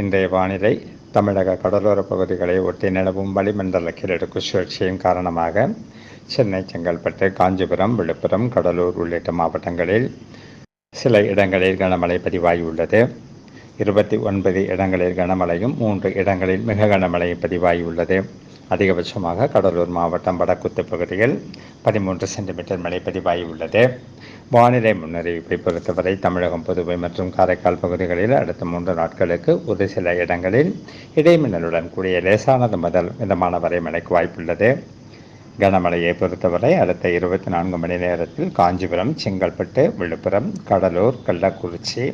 இன்றைய வானிலை தமிழக கடலோர பகுதிகளை ஒட்டி நிலவும் வளிமண்டல கிழக்கு சுழற்சியின் காரணமாக சென்னை செங்கல்பட்டு காஞ்சிபுரம் விழுப்புரம் கடலூர் உள்ளிட்ட மாவட்டங்களில் சில இடங்களில் கனமழை பதிவாகியுள்ளது. இருபத்தி ஒன்பது இடங்களில் கனமழையும் மூன்று இடங்களில் மிக கனமழையும் பதிவாகியுள்ளது. அதிகபட்சமாக கடலூர் மாவட்டம் வடக்குத்து பகுதியில் பதிமூன்று சென்டிமீட்டர் மழை பதிவாகியுள்ளது. வானிலை முன்னறிவிப்பை பொறுத்தவரை தமிழகம் புதுவை மற்றும் காரைக்கால் பகுதிகளில் அடுத்த மூன்று நாட்களுக்கு ஒரு சில இடங்களில் இடைமின்னலுடன் கூடிய லேசானது முதல் மிதமான வரை மழைக்கு வாய்ப்புள்ளது. கனமழையை பொறுத்தவரை அடுத்த இருபத்தி நான்கு மணி நேரத்தில் காஞ்சிபுரம் செங்கல்பட்டு விழுப்புரம் கடலூர் கள்ளக்குறிச்சி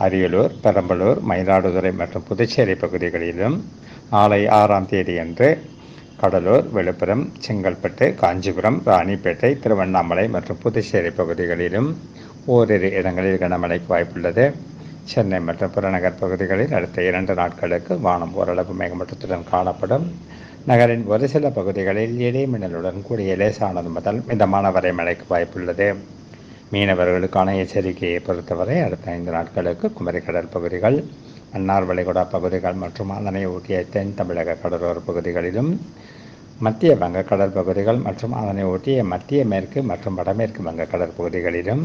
அரியலூர் பெரம்பலூர் மயிலாடுதுறை மற்றும் புதுச்சேரி பகுதிகளிலும் நாளை ஆறாம் தேதியன்று கடலூர் விழுப்புரம் செங்கல்பட்டு காஞ்சிபுரம் ராணிப்பேட்டை திருவண்ணாமலை மற்றும் புதுச்சேரி பகுதிகளிலும் ஓரிரு இடங்களில் கனமழைக்கு வாய்ப்புள்ளது. சென்னை மற்றும் புறநகர் பகுதிகளில் அடுத்த இரண்டு நாட்களுக்கு வானம் ஓரளவு மேகமூட்டத்துடன் காணப்படும். நகரின் ஒரு சில பகுதிகளில் இடைமின்னலுடன் கூடிய லேசானது முதல் மிதமான வரை மழைக்கு வாய்ப்புள்ளது. மீனவர்களுக்கான எச்சரிக்கையை பொறுத்தவரை அடுத்த ஐந்து நாட்களுக்கு குமரிக்கடல் பகுதிகள் மன்னார் வளைகுடா பகுதிகள் மற்றும் அதனை ஒட்டிய தென் தமிழக கடலோர பகுதிகளிலும் மத்திய வங்கக்கடல் பகுதிகள் மற்றும் அதனை ஒட்டிய மத்திய மேற்கு மற்றும் வடமேற்கு வங்கக்கடல் பகுதிகளிலும்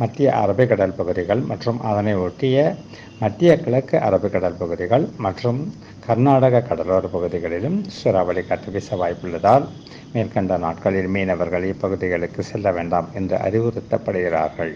மத்திய அரபிக்கடல் பகுதிகள் மற்றும் அதனை ஒட்டிய மத்திய கிழக்கு அரபிக்கடல் பகுதிகள் மற்றும் கர்நாடக கடலோர பகுதிகளிலும் சூறாவளி காற்று வீச வாய்ப்புள்ளதால் மேற்கண்ட நாட்களில் மீனவர்கள் இப்பகுதிகளுக்கு செல்ல வேண்டாம் என்று அறிவுறுத்தப்படுகிறார்கள்.